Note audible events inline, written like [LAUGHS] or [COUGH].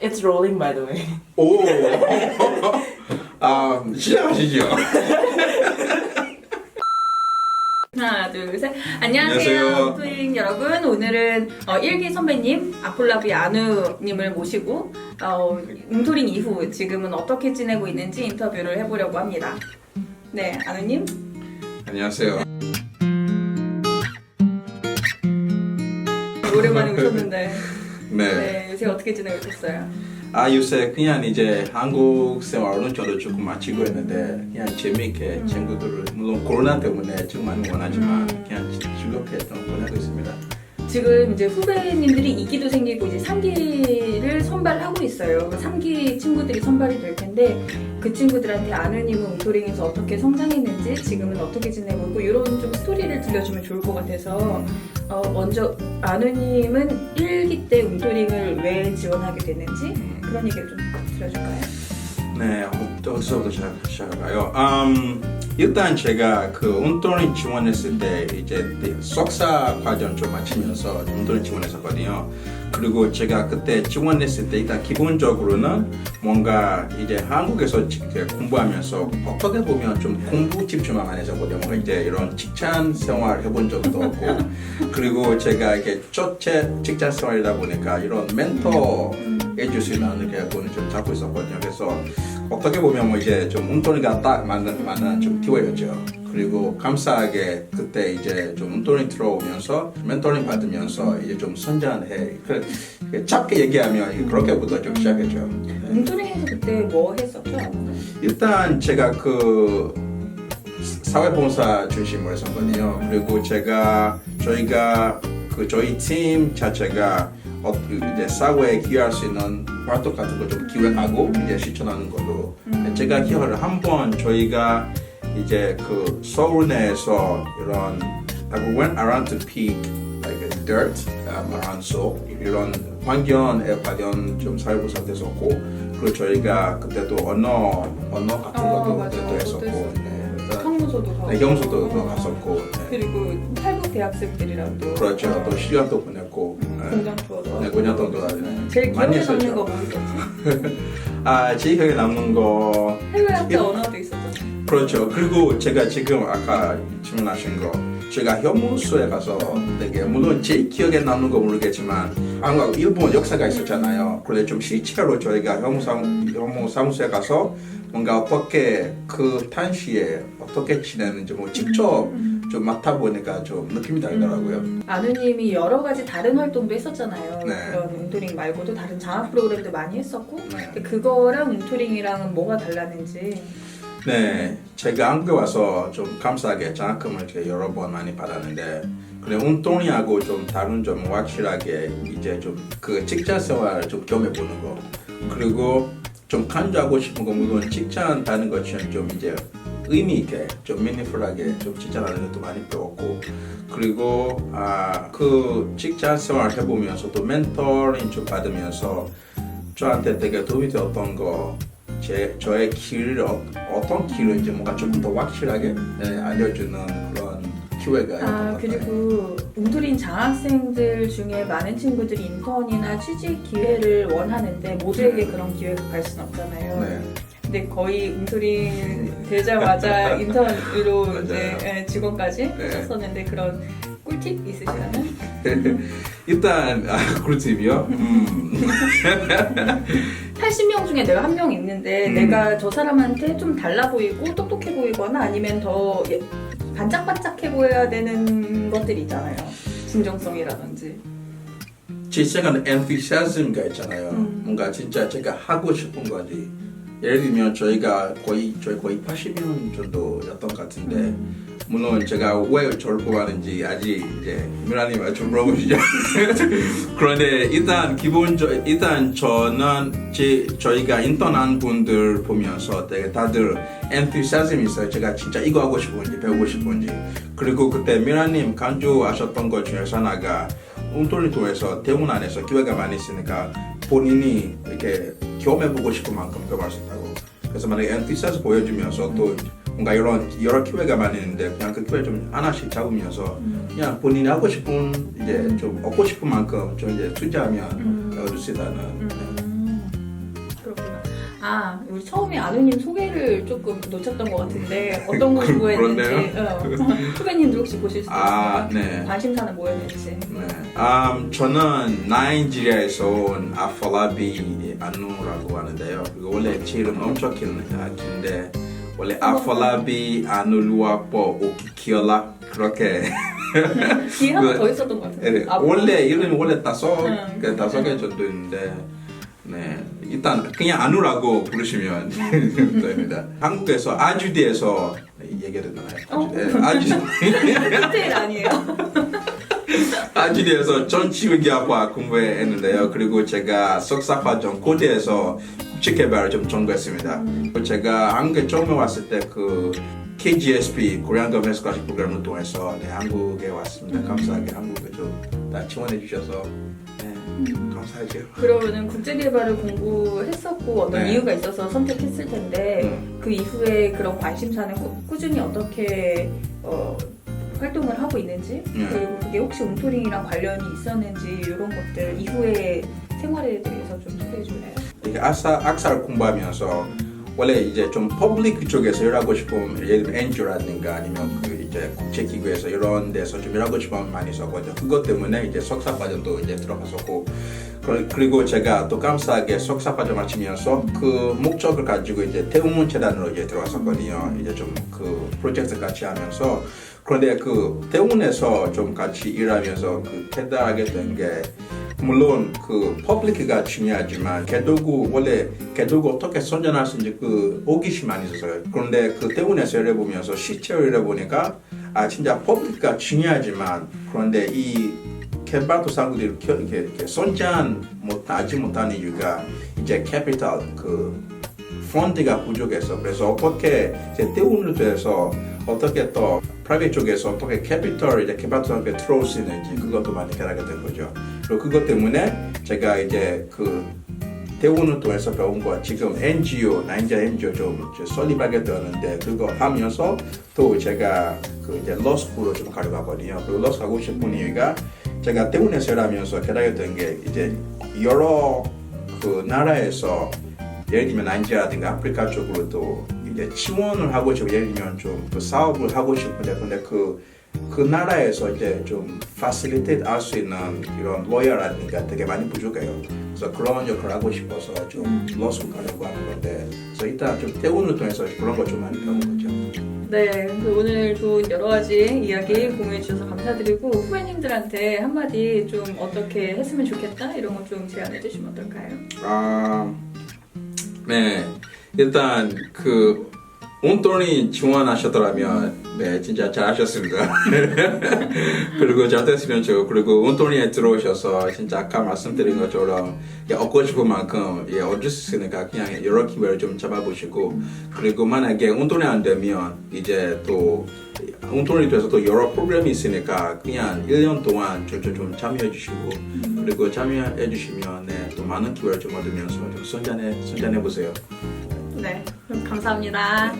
It's rolling by the way. 오. 아, 시작하시죠. 하나, 둘, 셋. 안녕하세요. 안녕하세요. 토잉 여러분. 오늘은 어, 일기 선배님, 아폴라비 아누님을 모시고 어, 웅토링 이후 지금은 어떻게 지내고 있는지 인터뷰를 해보려고 합니다. 네, 아누님. 안녕하세요. 오랜만에 오셨는데 네. 네, 요새 어떻게 지내고 있었어요? 아 요새 그냥 이제 한국 생활은 저도 조금 마치고 있는데 그냥 재미있게 친구들을 물론 코로나 때문에 많이 원하지만 음. 그냥 즐- 즐겁게 좀 보내고 있습니다. 지금 이제 후배님들이 2기도 생기고 이제 3기를 선발하고 있어요. 3기 친구들이 선발이 될 텐데 그 친구들한테 아누님은 웅토링에서 어떻게 성장했는지 지금은 어떻게 지내고 있고 이런 좀 스토리를 들려주면 좋을 것 같아서 어, 먼저 아누님은 1기 때 웅토링을 왜 지원하게 됐는지 그런 얘기를 좀 들려줄까요? 네, 어, 어디서부터 시작- 시작할까요? 음, 일단 제가 그 운동을 지원했을 때 이제 석사 과정 좀 마치면서 운동을 지원했었거든요. 그리고 제가 그때 지원했을 때 일단 기본적으로는 뭔가 이제 한국에서 지- 이렇게 공부하면서 어떻게 보면 좀 공부 집중만 많이 했었거든요. 뭔가 이제 이런 직장 생활 해본 적도 없고 [LAUGHS] 그리고 제가 이게 첫째 직장 생활이다 보니까 이런 멘토 해줄 수 있는 이렇게 분을 좀 잡고 있었거든요. 그래서 어떻게 보면 뭐 이제 좀 운동이가 딱 맞는 맞는 좀 기회였죠. 그리고 감사하게 그때 이제 좀 운동이 들어오면서 멘토링 받으면서 이제 좀 선전해. 그 짧게 얘기하면 그렇게부터 좀 시작했죠. 웅토링에서 그때 뭐 했었죠? 일단 제가 그 사회봉사 중심으로 했었거든요. 그리고 제가 저희가 그 저희 팀 자체가 어, 이제 사회에 기여할 수 있는 활동 같은 거 좀 기획하고 이제 실천하는 걸로 제가 기여를 한 번 저희가 이제 그 서울 내에서 이런 I went around to pick like dirt um, around Seoul 이런 환경에 관련 좀 사회봉사 됐었고 그리고 저희가 그때도 언어 언어 같은 아, 것도 맞아요. 그때도 했었고 그것도 네, 형무소도 가고 네, 어. 갔었고 네. 그리고 탈북 대학생들이랑 또 그렇죠 또 시간도 보냈고 네. 공장 투어도 네, 하고. 고년동도 네. 제일 많이 기억에 남는. 거 뭐였지? [LAUGHS] 아, 제 기억에 남는 거 해외 예. 언어도 있었죠. 그렇죠. 그리고 제가 지금 아까 질문하신 거 제가 현무소에 가서 되게 물론 제 기억에 남는 거 모르겠지만 한국 일본 역사가 있었잖아요. 그런데 좀 실제로 저희가 현무사무 현무사무소에 가서 뭔가 어떻게 그 당시에 어떻게 지내는지 뭐 직접 좀 맡아보니까 좀 느낌이 다르더라고요. 아누님이 여러 가지 다른 활동도 했었잖아요. 네. 그런 웅토링 말고도 다른 장학 프로그램도 많이 했었고 네. 근데 그거랑 웅토링이랑은 뭐가 달랐는지 네, 제가 한국에 와서 좀 감사하게 장학금을 이렇게 여러 번 많이 받았는데 그래 운동이하고 좀 다른 점 확실하게 이제 좀 그 직장 생활을 좀 경험해 보는 거. 그리고 좀 강조하고 싶은 거 물론 직장 다는 것처럼 좀 이제 의미 있게 좀 미니풀하게 좀 직장하는 것도 많이 배웠고 그리고 아 그 직장 생활 해보면서 또 멘토링 좀 받으면서 저한테 되게 도움이 되었던 거 제, 저의 길을 어, 어떤 길인지 뭔가 조금 더 확실하게 네, 알려주는 그런 기회가 아. 그리고 웅토링 장학생들 중에 많은 친구들이 인턴이나 취직 기회를 원하는데 모두에게 그런 기회가 갈 수는 없잖아요. 네. 근데 거의 웅토링 [LAUGHS] 되자마자 인턴으로 이제. 예, 직원까지 네. 하셨었는데 그런 꿀팁 있으시다면? [LAUGHS] 일단 아, 꿀팁이요. 음. [LAUGHS] 80명 중에 내가 한 명 있는데 음. 내가 저 사람한테 좀 달라 보이고 똑똑해 보이거나 아니면 더 예- 반짝반짝해 보여야 되는 것들이 있잖아요. 진정성이라든지. 제 생각은 enthusiasm가 있잖아요. 음. 뭔가 진짜 제가 하고 싶은 거지. 예를 들면 저희가 거의 저희 거의 80년 정도였던 것 같은데 음. 물론 제가 왜 저를 뽑았는지 아직 이제 미라님 좀 물어보시죠. [LAUGHS] 그런데 일단 기본 저 일단 저는 제, 저희가 인턴한 분들 보면서 되게 다들 엔투시아즘이 있어요. 제가 진짜 이거 하고 싶은지 배우고 싶은지 그리고 그때 미라님 강조하셨던 것 중에 하나가 웅돌리토에서 대문 안에서 기회가 많이 있으니까 본인이 이렇게 경험해보고 싶은 만큼 배워할 수 있다고. 그래서 만약에 엔티스에서 보여주면서 또 음. 뭔가 이런 여러 기회가 많이 있는데 그냥 그 기회 좀 하나씩 잡으면서 음. 그냥 본인이 하고 싶은 이제 음. 좀 얻고 싶은 만큼 좀 이제 투자하면 얻을 수 있다는. 아, 우리 처음에 아누님 소개를 조금 놓쳤던 것 같은데 어떤 거 공부했는지 어. 후배님들 혹시 보실 수? 아, 네. 관심사는 뭐였는지. 네. 음, 저는 나이지리아에서 온 아폴라비 아누라고 하는데요. 원래 제 이름 엄청 긴, 아, 긴데 원래 아폴라비 아누루아포 오키키올라 그렇게 [LAUGHS] 한번 그- 더 있었던 것 같은데. 네, 아, 원래 이름이 원래 다섯 응. 그 다섯 개 정도 있는데 네 일단 그냥 아누라고 부르시면 [LAUGHS] 됩니다. 한국에서 아주디에서 얘기해도 되나요? 어? 아주디 [LAUGHS] 디테일 아니에요? [LAUGHS] 아주디에서 전치유기학과 공부했는데요. 그리고 제가 석사과정 고대에서 국제개발을 좀 전공했습니다. 제가 한국에 처음에 왔을 때 그 KGSP 코리안 거ቨ넌 스카시 프로그램을 통해서 네, 한국에 왔습니다. 감사하게 한국에 좀다 지원해 주셔서 네, 감사하죠. 그러면은 국제개발을 공부했었고 어떤 네. 이유가 있어서 선택했을 텐데 음. 그 이후에 그런 관심사는 꾸, 꾸준히 어떻게 어, 활동을 하고 있는지 네. 그리고 그게 혹시 움토링이랑 관련이 있었는지 이런 것들 이후의 생활에 대해서 좀 소개해 줄래요? 이게 악사, 악사를 공부하면서 원래 이제 좀 퍼블릭 쪽에서 일하고 싶으면 예를 들면 NGO라든가 아니면 그 이제 국제기구에서 이런 데서 좀 일하고 싶으면 많이 있었거든요. 그것 때문에 이제 석사 과정도 이제 들어갔었고 그- 그리고 제가 또 감사하게 석사 과정 마치면서 그 목적을 가지고 이제 태웅문 재단으로 이제 들어갔었거든요. 이제 좀 그 프로젝트 같이 하면서 그런데 그 태웅문에서 좀 같이 일하면서 그 깨달하게 된 게 물론 그 퍼블릭가 중요하지만 개도구 원래 개도구 어떻게 선전할 수 있는지 그 호기심 많이 있었어요. 그런데 그 태운에서 일해 보면서 실제로 일해 보니까 아 진짜 퍼블릭가 중요하지만 그런데 이 개발도상국들이 이렇게, 이렇게, 이렇게 선전 못하지 못하는 이유가 이제 캐피탈 그 펀드가 부족해서 그래서 어떻게 이제 태운을 통해서 어떻게 또 프라이빗 쪽에서 어떻게 캐피털 이제 개발도상국에 들어올 수 있는지 그것도 많이 깨닫게 된 거죠. 그리고 그것 때문에 제가 이제 그 대우를 통해서 배운 거 지금 NGO, 나인자 NGO 좀 설립하게 되었는데 그거 하면서 또 제가 그 이제 러스쿨로 좀 가려고 하거든요. 그리고 러스 가고 싶은 이유가 제가 대운에서 일하면서 깨닫게 된 게 이제 여러 그 나라에서 예를 들면 나이지라든가 아프리카 쪽으로 또 이제 지원을 하고 싶고 예를 들면 좀 그 사업을 하고 싶은데 근데 그 그 나라에서 이제 좀 파실리테이트 할 수 있는 이런 로열라든가 되게 많이 부족해요. 그래서 그런 역할을 하고 싶어서 좀 러스쿨 가려고 하는 건데 그래서 일단 좀 태운을 통해서 그런 거좀 많이 배운 거죠. 네, 그래서 오늘 좋은 여러 가지 이야기 공유해 주셔서 감사드리고 후배님들한테 한마디 좀 어떻게 했으면 좋겠다 이런 거 좀 제안해 주시면 어떨까요? 아, 네. 일단 그 온돈이 지원하셨더라면 네 진짜 잘하셨습니다. [LAUGHS] 그리고 잘 됐으면 좋고 그리고 온돈이에 들어오셔서 진짜 아까 말씀드린 것처럼 예, 얻고 싶은 만큼 예, 얻을 수 있으니까 그냥 여러 기회를 좀 잡아보시고 그리고 만약에 온돈이 안 되면 이제 또 온돈이 돼서 또 여러 프로그램이 있으니까 그냥 1년 동안 좀, 좀, 좀 참여해 주시고 그리고 참여해 주시면 네, 또 많은 기회를 좀 얻으면서 좀 선전해, 선전해 보세요. 네, 감사합니다.